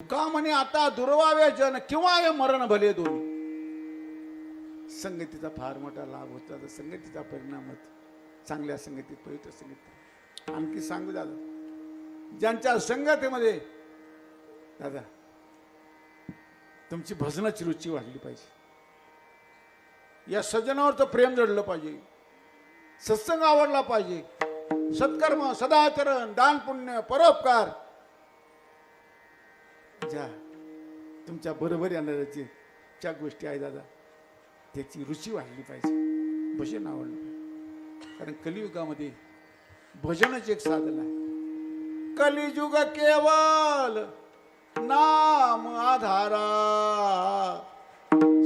का म्हणे आता दुर्वावे जन किंवा हे मरण भले दोन्ही. संगतीचा फार मोठा लाभ होता तर संगतीचा परिणाम होतो. चांगल्या संगतीत पवित्र संगीत आणखी सांगू दादा ज्यांच्या संगतीमध्ये दादा तुमची भजनाची रुची वाढली पाहिजे. या सज्जनावरचं प्रेम जडलं पाहिजे. सत्संग आवडला पाहिजे. सत्कर्म सदाचरण दान पुण्य परोपकार ज्या तुमच्या बरोबर येणाऱ्याची ज्या गोष्टी आहे दादा त्याची रुची वाढली पाहिजे. भजन आवडलं पाहिजे. कारण कलियुगामध्ये भजनच एक साधन आहे. कलियुग केवल नाम आधारा.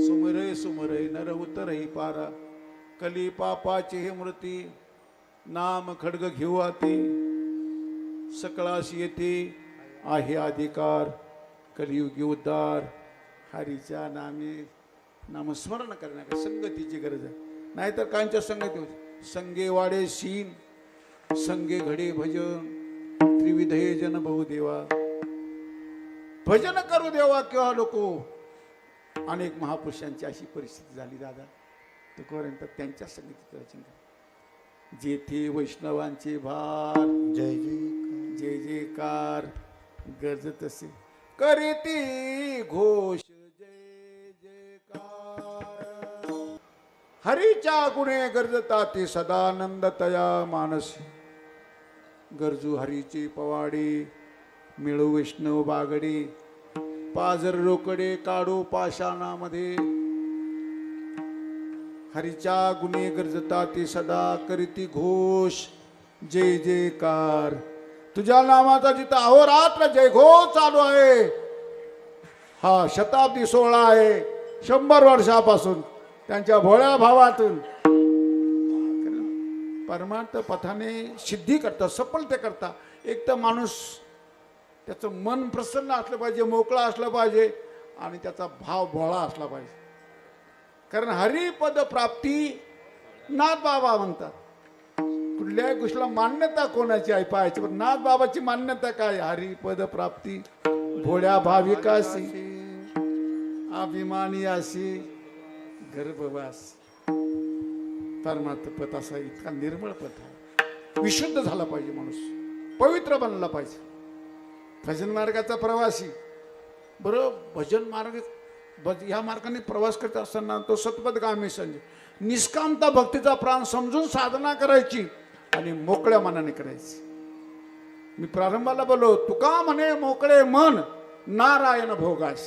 सुमरे सुमरे नर उतरही पारा. कली पापाची हे मृती नाम खडग घेऊ आती. सकळास येते आहे अधिकार. कलियुगी उद्धार हरीच्या नामे नामस्मरण करण्याक संगतीची गरज आहे. नाहीतर कांच्या संगती होती? संगे वाडे शीन संगे घडे भजन त्रिविधये जन बहुदेवा भजन करू देवा किंवा लोको अनेक महापुरुषांची अशी परिस्थिती झाली दादा. तुकोपर्यंत त्यांच्या संगीतीचं रचन जेथे वैष्णवांचे भार जय जय जय जयकार. गरजत असे करीती घोष जय जयकार. हरीच्या गुणे गरजता ते सदानंद तया मानसी. गरजू हरीची पवाडी मिळू विष्णू बागडे पाजर रोकडे काढू पाषाणामध्ये. हरीच्या गुणे गरजता ते सदा करीती घोष जय जयकार. तुझ्या नामाचा जिथं अहोरात्र जयघोष चालू आहे हा शताब्दी सोहळा आहे शंभर वर्षापासून त्यांच्या भोळ्या भावातून. परमार्थ पथाने सिद्धी करता सफलते करता. एक तर माणूस त्याचं मन प्रसन्न असलं पाहिजे मोकळा असलं पाहिजे आणि त्याचा भाव भोळा असला पाहिजे. कारण हरिपद प्राप्ती नाथ बाबा म्हणतात. कुठल्याही गोष्टीला मान्यता कोणाची आहे पाहायची? पण नाथ बाबाची मान्यता काय? हरिपद प्राप्ती भोळ्या भाविकासी अभिमानी अशी गर्भवास. परमार्थ पथ असा इतका निर्मळ पथ आहे. विशुद्ध झाला पाहिजे माणूस पवित्र बनला पाहिजे. भजन मार्गाचा प्रवासी. बरं भजन मार्ग भज ह्या मार्गाने प्रवास करत असताना तो सतपथगामी संजय निष्कामता भक्तीचा प्राण समजून साधना करायची. आणि मोकळ्या मनाने करायची. मी प्रारंभाला बोललो तुका म्हणे मोकळे मन नारायण भोगास.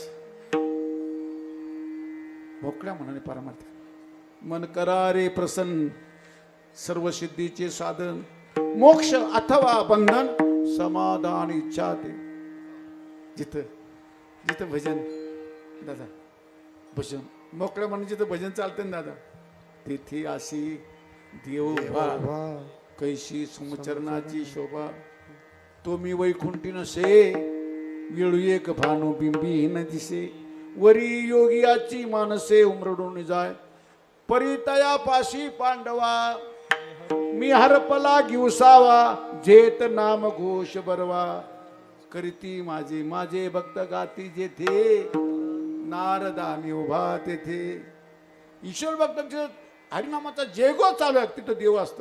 मोकळ्या मनाने परमार्थ मन करा रे प्रसन्न सर्व सिद्धीचे साधन मोक्ष अथवा बंधन समाधान इच्छा ते. जिथं जिथं भजन दादा भजन मोकळ्या मनाने जिथं भजन चालतं ना दादा तिथे अशी देव कैशी सुमचरणाची शोभा. तो मी वैकुंठी नसे वेळू एक भानू बिंबीहीन दिसे. वरी योगियाची मानसे उमरडून जाय. परितया पाशी पांडवा मी हरपला घेऊसावा जेत नाम घोष बरवा. करीती माझे माझे भक्त गाती जेथे नारदानी उभा तेथे. ईश्वर भक्त हरिनामाचा जयगो चालू आहे तिथं देव असतो